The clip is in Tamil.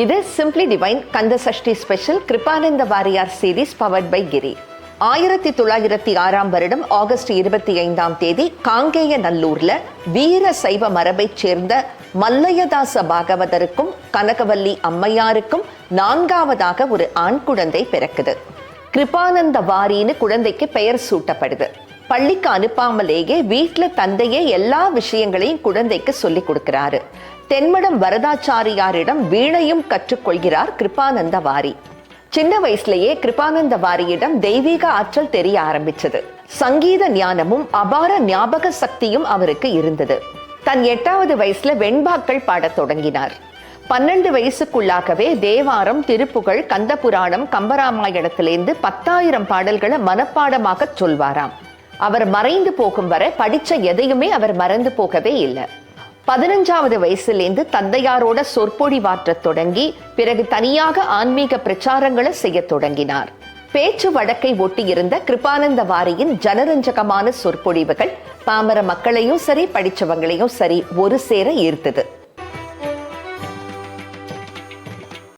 இது simply divine Kanda Sashti special Kirupananda Variyar series powered by Giri ஆயிரத்தி தொள்ளாயிரத்தி ஆறாம் வருடம் ஆகஸ்ட் இருபத்தி ஐந்தாம் தேதி காங்கேய நல்லூர்ல வீர சைவ மரபைச் சேர்ந்த மல்லையதாச பாகவதருக்கும் கனகவல்லி அம்மையாருக்கும் நான்காவதாக ஒரு ஆண் குழந்தை பிறக்குது. கிருபானந்த வாரின்னு குழந்தைக்கு பெயர் சூட்டப்படுது. பள்ளிக்கு அனுப்பாமலேயே வீட்டில் தந்தையே எல்லா விஷயங்களையும் குழந்தைக்கு சொல்லிக் கொடுக்கிறாரு. தென்மடம் வரதாச்சாரியாரிடம் வீணையும் கற்றுக்கொள்கிறார் கிருபானந்த வாரி சின்ன வயசுலயே கிருபானந்த வாரியிடம் தெய்வீக ஆற்றல் தெரிய ஆரம்பிச்சது. சங்கீத ஞானமும் அபார ஞாபக சக்தியும் அவருக்கு இருந்தது. தன் எட்டாவது வயசுல வெண்பாக்கள் பாடத் தொடங்கினார். பன்னெண்டு வயசுக்குள்ளாகவே தேவாரம் திருப்புகழ் கந்தபுராணம் கம்பராமாயணத்திலேருந்து பத்தாயிரம் பாடல்களை மனப்பாடமாக சொல்வாராம். அவர் மறைந்து போகும் வரை படிச்ச எதையுமே அவர் மறந்து போகவே இல்லை. பதினஞ்சாவது வயசுலேருந்து தந்தையாரோட சொற்பொழிவாற்றத் தொடங்கி பிறகு தனியாக ஆன்மீக பிரச்சாரங்களை செய்ய தொடங்கினார். பேச்சு வழக்கை ஒட்டியிருந்த கிருபானந்த வாரியின் ஜனரஞ்சகமான சொற்பொழிவுகள் பாமர மக்களையும் சரி படிச்சவங்களையும் சரி ஒரு சேர ஈர்த்தது.